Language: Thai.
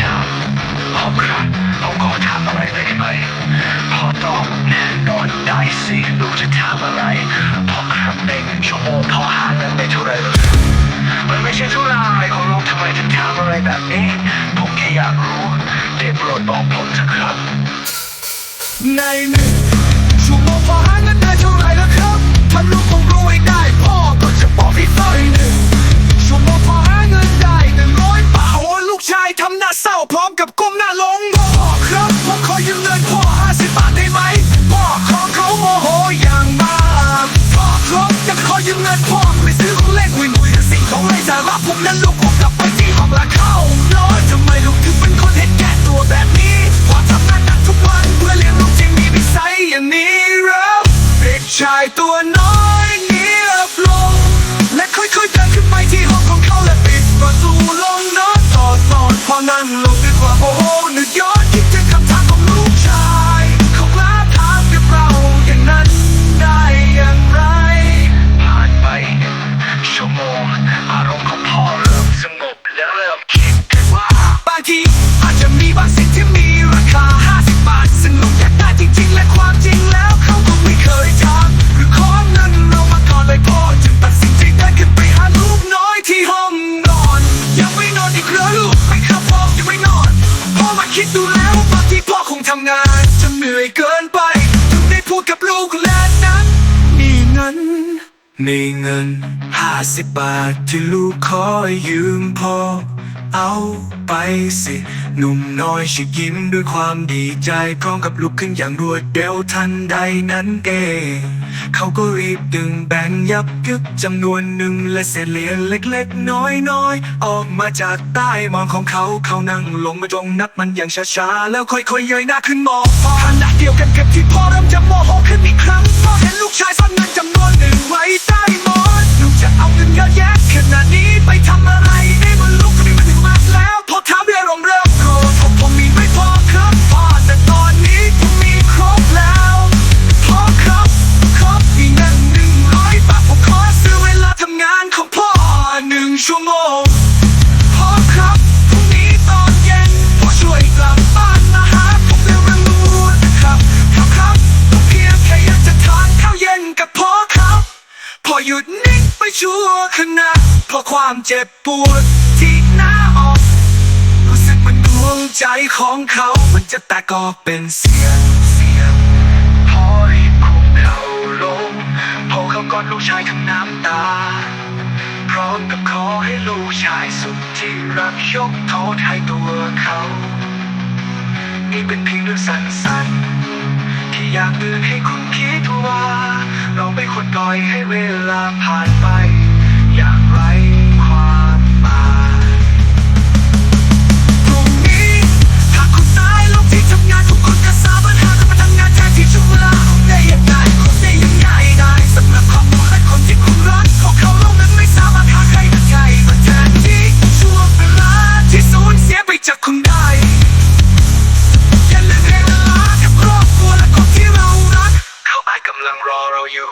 ทำผมครับผมขอทำอะไรได้ไหมพอต้อบแน่นอนได้สิลูกจะทำอะไร พอครับในหนึ่งชั่วโมงพอหาเงินได้เท่าไรมันไม่ใช่เท่าไรขอร้องทำไมถึงทำอะไรแบบนี้ผมแค่อยากรู้ได้โปรดบอกผมเถอะครับในหนึ่ง พร้อมกับก้มหน้าลงพ่อครับผมขอยืมเงินพ่อห้าสิบบาทได้ไหมพ่อของเขาโมโหอย่างมากพ่อครับจะขอยืมเงินพ่อไปซื้อของเล่นวินหนุ่ยสิ่งของไร้สาระผมนั้นลูกผมกลับไปที่ห้องละเข้าร้อยทำไมลูกถึงเป็นคนเห็นแก่ตัวแบบนี้พอทำงานหนักทุกวันเพื่อเลี้ยงลูกจึงมีนิสัยอย่างนี้เหรอเด็กชายตัวน้อยเงียบลง และค่อยๆเดินขึ้นไปที่ห้องของเขาและปิดประตูลง บแล้วเริ่มคิดกันว่าบางทีอาจจะมีบางสิ่งที่มีราคา 50 บาท ซึ่งลูกอยากได้จริงๆ และความจริงแล้วเขาก็ไม่เคยทำหรือขอเงินเรามาก่อนเลยพ่อจึงตัดสินใจเดินขึ้นไปหาลูกน้อยที่ห้องนอน ยังไม่นอนอีกเหรอลูกไม่ครับพ่อยังไม่นอนพ่อมาคิดดูแล้วบางทีพ่อคงทำงาน จะเหนื่อยเกินไปจึงได้พูดกับลูก ในเงินห้าสิบบาทที่ลูกขอยืมพ่อเอาไปสิ หนุ่มน้อยชิยิ้มด้วยความดีใจพร้อมกับลุกขึ้นอย่างรวดเร็วทันใดนั้นเองเขาก็รีบดึงแบงยับยึกจำนวนหนึ่งและเศษเหรียญเล็กๆ น้อยๆ ออกมาจากใต้มอนของเขาเขานั่งลงมาจงนับมันอย่างช้าๆ แล้วค่อยๆเยยหน้าขึ้นมองพ่อขณะเดียวกันกับที่พ่อเริ่มจะโมโหขึ้นอีกครั้ง หยุดนิ่งไปชั่วขณะเพราะความเจ็บปวดที่หน้าออก รู้สึกเหมันดวงใจของเขา มันจะแตกออกเป็นเสียงเสียงพอรีบคุมเขาลงพอเขากอดลูกชายทั้งน้ำตา พร้อมกับขอให้ลูกชายสุดที่รักยกโทษให้ตัวเขา นี่เป็นเพียงเรื่องสั้นๆที่อยากเตือนให้คุณคิดว่า เราไม่ควรปล่อยให้เวล จากคุณได้ลืมเวลากับรอบครัและคนที่เรารัก เขาอาจกำลังรอเราอยู่